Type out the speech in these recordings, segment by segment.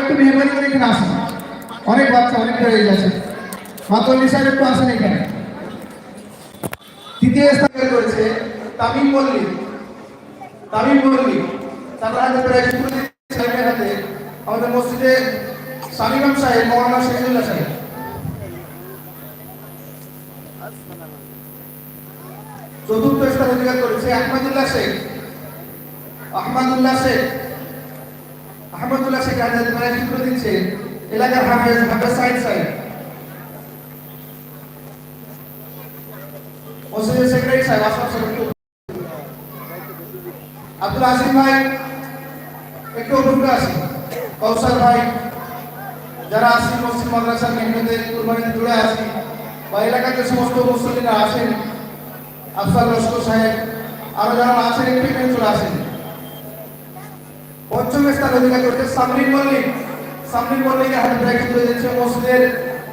একটু করে এখানে অনেক বাচ্চা, অনেক হয়ে গেছে। মাতল্লি সাহেব একটু আসেন এখানে। তৃতীয় স্থানে রয়েছে তামিম মল্লিক। তামিম মল্লিক আমাদের মসজিদে সামিমাম সাহেব, মৌলানা শহীদুল্লাহ সাহেব। চতুর্থ স্থান অধিকার করেছে আহমদুল্লাহ শেখ। আহমদুল্লাহ শেখ। আহমদুল্লাহ শেখ আজাদ প্রায় শুরু দিচ্ছে এলাকার হাফেজ হাফেজ সাইদ সাহেব মসজিদের সেক্রেটারি সাহেব আসলাম সাহেব একটু আব্দুল আসিম ভাই একটু অভিজ্ঞ আছেন কৌশল ভাই যারা আসেন মসজিদ মাদ্রাসা মেহনতের কুরবানিতে জুড়ে আছি বা এলাকাতে সমস্ত মুসলিমরা আসেন আফসার লস্কর সাহেব আরও যারা আছেন একটু এখানে চলে আসেন পঞ্চম স্থান অধিকার করছে সামরিন মল্লিক। সামরিন মল্লিকের হাতে ব্রেক তুলে দিচ্ছে মসজিদের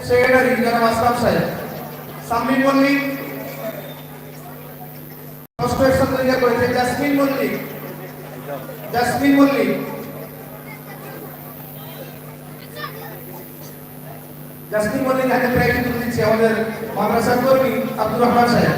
সেক্রেটারি জনাব আসলাম সাহেব। সামরিন মল্লিক ষষ্ঠ স্থান অধিকার করেছে জাসমিন মল্লিক। জাসমিন মল্লিক। জাসমিন মল্লিক হাতে ব্রেক তুলে দিচ্ছে আমাদের মাদ্রাসার কর্মী আব্দুর রহমান সাহেব।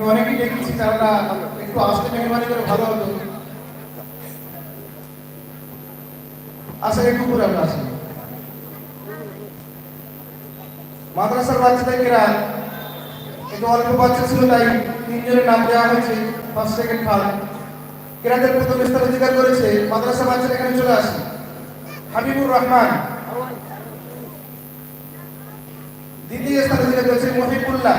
আমি অনেকেই দেখেছি তারা একটু আসতে মেহরবানি করে ভালো হতো। আসেন একটু করে আমরা আসি মাদ্রাসার বাচ্চাদেরকেরা, একটু অল্প বাচ্চা ছিল, তাই তিনজনের নাম দেওয়া হয়েছে ফার্স্ট সেকেন্ড থার্ড কেরাদের প্রথম স্থান অধিকার করেছে মাদ্রাসা বাচ্চারা এখানে চলে আসে। হাবিবুর রহমান। দ্বিতীয় স্থান অধিকার করেছে মহিবুল্লাহ।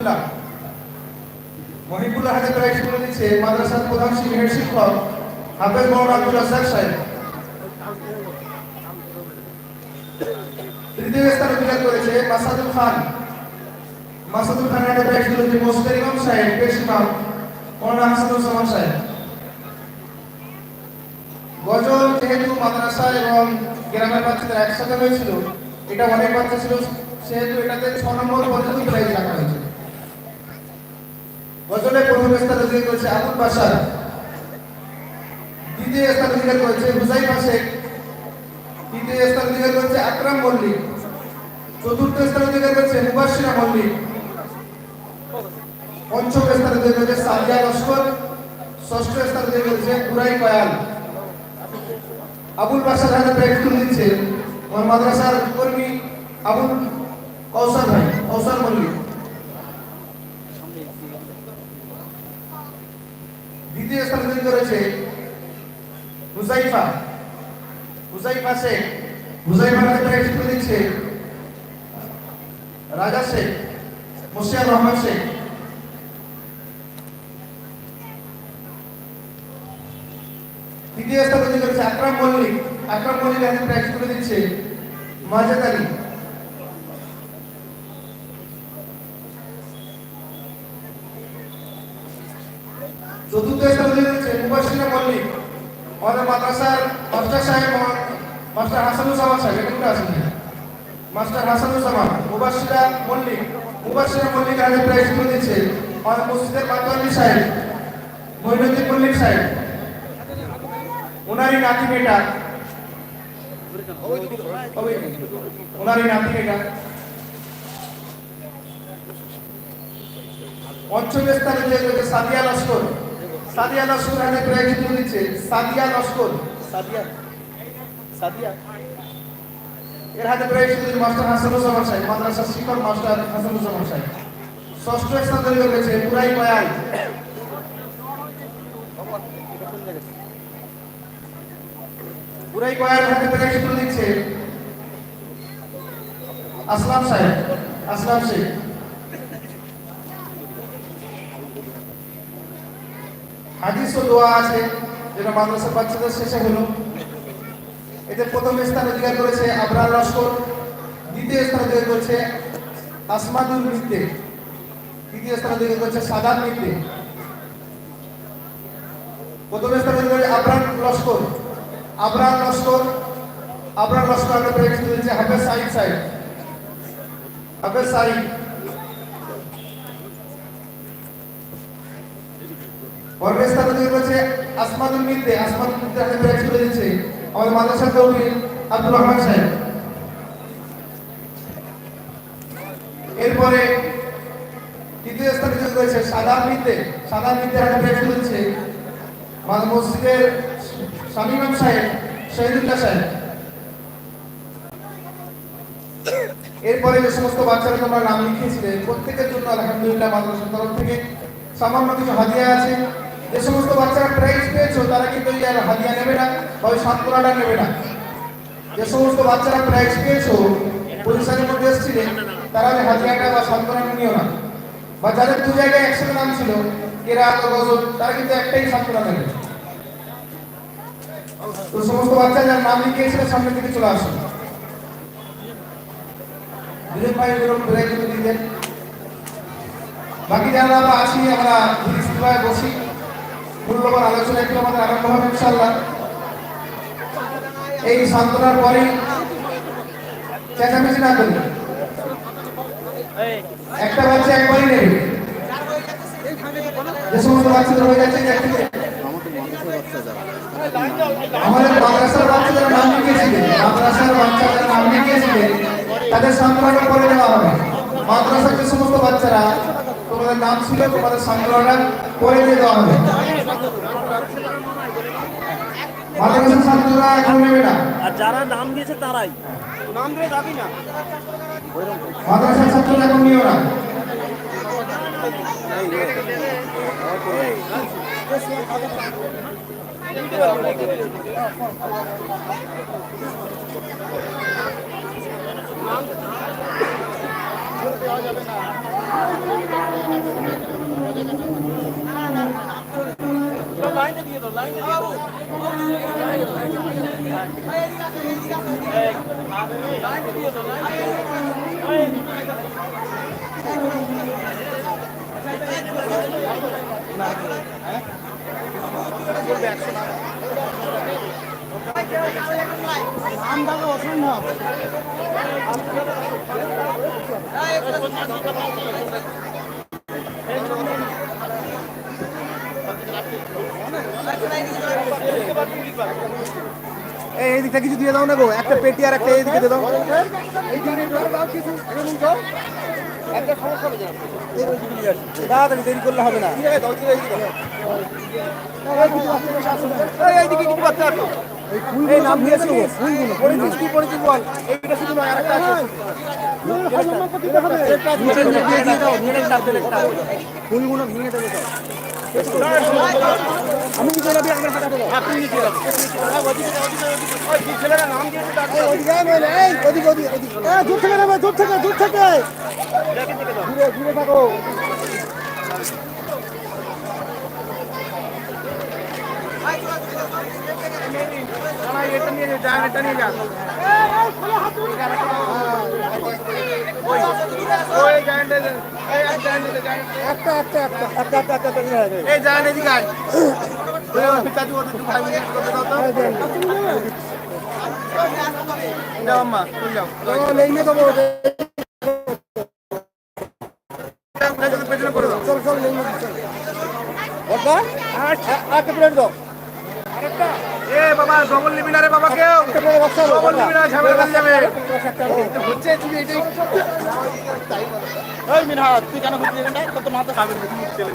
মহিবুল্লাহ। মহিবুল্লাহ করে দিচ্ছে, মাদ্রাসার প্রধান শিক্ষক হাফেজ আব্দুল সাহেব। তৃতীয় স্থান অধিকার করেছে মাসাদুল খান। মাসাদুল খান ইমাম সাহেব, পেশ ইমাম সাহেব। গজল যেহেতু মাদ্রাসা এবং গ্রামের বাচ্চাদের একসাথে হয়েছিল, এটা অনেক বাচ্চা ছিল, সেহেতু এটাতে ছ নম্বর পর্যন্ত প্রাইজ রাখা হয়েছে। গজলে প্রথম স্থান অধিকার করেছে আবুল বাসার দ্বিতীয় স্থান অধিকার করেছে হুসাইফা শেখ তৃতীয় স্থান অধিকার করেছে আকরাম মল্লিক। চতুর্থ স্থান অধিকার করেছে মুবাসিরা মল্লিক। পঞ্চম স্থান অধিকার করেছে সাদিয়া লস্কর। ষষ্ঠ স্থান অধিকার করেছে কুরাই কয়াল আবুল বাসার হাতে প্রাইজ তুলে দিচ্ছে আমার মাদ্রাসার কর্মী আবুল কৌশল ভাই কৌশল মল্লিক। দ্বিতীয় স্থান অধিকার করেছে হুজাইফা হুজাইফা শেখ। হুজাইফা হাতে প্রাইজ তুলে দিচ্ছে রাজা শেখ, মুশিয়ার রহমান শেখ। তৃতীয় স্থান অধিকার করেছে আকরাম মল্লিক। আকরাম মল্লিক হাতে প্রাইজ তুলে দিচ্ছে মাজাদ আলী। চতুর্থ স্থান করেছে মুবাসিরা মল্লিক আমাদের মাদ্রাসার মাস্টার সাহেব মাস্টার হাসানুজ্জামান সাহেব, এখানে আছেন মাস্টার হাসানুজ্জামান মুবাসিরা মল্লিক মুবাসিরা মল্লিক হাতে প্রাইজ তুলে দিচ্ছে আমাদের মসজিদের মাতোয়ালি সাহেব, মহিনুদ্দিন মল্লিক সাহেব ওনারই নাতি মেয়েটা ওনারই নাতি মেয়েটা পঞ্চম স্থানে যে রয়েছে সাদিয়া লস্কর সাদিয়া লস্কর হাতে প্রাইজ তুলে দিচ্ছে। সাদিয়া লস্কর সাদিয়া। সাদিয়া। এর হাতে তুলে দিচ্ছে মাস্টার হাসানুজ্জামান সাহেব মাদ্রাসার শিক্ষক মাস্টার হাসানুজ্জামান সাহেব। ষষ্ঠ স্থান তৈরি করেছে পুরাই কয়াল পুরাই কয়াল হাতে প্রাইজ তুলে দিচ্ছে আসলাম সাহেব আসলাম শেখ। হাদিস ও দোয়া আছে, যেটা মাদ্রাসার বাচ্চাদের শেষে হলো। এতে প্রথম স্থান অধিকার করেছে আবরার লস্কর দ্বিতীয় স্থান অধিকার করেছে আসমাদুল নৃত্যে তৃতীয় স্থান অধিকার করেছে সাদাত নৃত্যে প্রথম স্থান অধিকার করেছে আবরার লস্কর আবরার লস্কর আবরার লস্কর আমরা করেছে হাফেজ সাইদ সাহেব, হাফেজ সাইদ পরের স্থান অধিকার করেছে আসমাদুল মিদ্দে আসমাদুল মিদ্দে হাতে প্রাইজ তুলে দিচ্ছে। আমাদের মাদ্রাসার কবি আব্দুর রহমান সাহেব। এরপরে তৃতীয় স্থানে যোগ করেছে সাদা মিদ্দে সাদা মিদ্দে হাতে তুলে দিচ্ছে আমাদের মসজিদের শামীম সাহেব, শহীদুল্লাহ সাহেব। এরপরে যে সমস্ত বাচ্চারা তোমরা নাম লিখিয়েছিলে, প্রত্যেকের জন্য আলহামদুলিল্লাহ মাদ্রাসার তরফ থেকে সামান্য কিছু হাদিয়া আছে। যে সমস্ত বাচ্চারা প্রাইজ পেয়েছ, তারা কিন্তু হাদিয়া নেবে না বা ওই নেবে না। যে সমস্ত বাচ্চারা প্রাইজ পেয়েছ মধ্যে তারা ওই হাদিয়াটা বা সান্ত্বনাটা নিও না। বা যাদের দু জায়গায় নাম ছিল কেরাত ও গজল তারা কিন্তু একটাই সান্ত্বনা নেবে। তো সমস্ত বাচ্চা যারা নাম লিখিয়েছিল সামনে থেকে চলে আসুন। প্রাইজ বাকি যারা আমরা আসি আমরা বসি। মূল্যবান আলোচনা একটু আমাদের আরম্ভ হবে ইনশাল্লাহ এই সান্ত্বনার পরেই চেঁচামেচি না করি একটা বাচ্চা একবারই নেবে। যে সমস্ত বাচ্চাদের হয়ে যাচ্ছে আমাদের মাদ্রাসার বাচ্চা যারা নাম লিখিয়েছিলেন মাদ্রাসার বাচ্চা যারা নাম লিখিয়েছিলেন তাদের সান্ত্বনাটা করে দেওয়া হবে। মাদ্রাসার যে সমস্ত বাচ্চারা, তোমাদের নাম ছিল, তোমাদের সান্ত্বনাটা করে দিয়ে দেওয়া হবে। আর যারা নাম দিয়েছে তারাই। নাম দিয়ে যাবি না। মাদ্রাসার ছাত্ররা এখন নিও না। লাইনে দিয়ে দাও লাইনে দিয়ে দাও লাইনে দিয়ে দাও লাইনে এই এই দিকটা কিছু দিয়ে দাও না গো। একটা পেটি আর একটা এই দিকে দিয়ে দাও। তাড়াতাড়ি দেরি করলে হবে না। এই, এইদিকে কিছু বাচ্চা আছে এই নাম দিয়েছে ফুলগুলো। পরিচিত কি পরিচিত বল। এইটা শুধু নয় আরেকটা আছে। দিয়ে দিয়ে দাও। নিয়ে একটা একটা ফুলগুলো ভেঙে দেবে দূর থেকে নেবে দূর থেকে দূর থেকে দূরে দূরে থাকো এটা নিয়ে যান এটা নিয়ে যান জায়ান্ট একটা একটা একটা একটা একটা একটা এই জায়ান্ট এদিকে বাবা ডবল নিবি না রে বাবা কেউ ডবল নিবি না ঝামেলা যাবে হচ্ছে তুমি এটাই ওই মিনহাজ তুই কেন ঘুরছিস এখানটায় তোর তো মাথা মুখ চেলে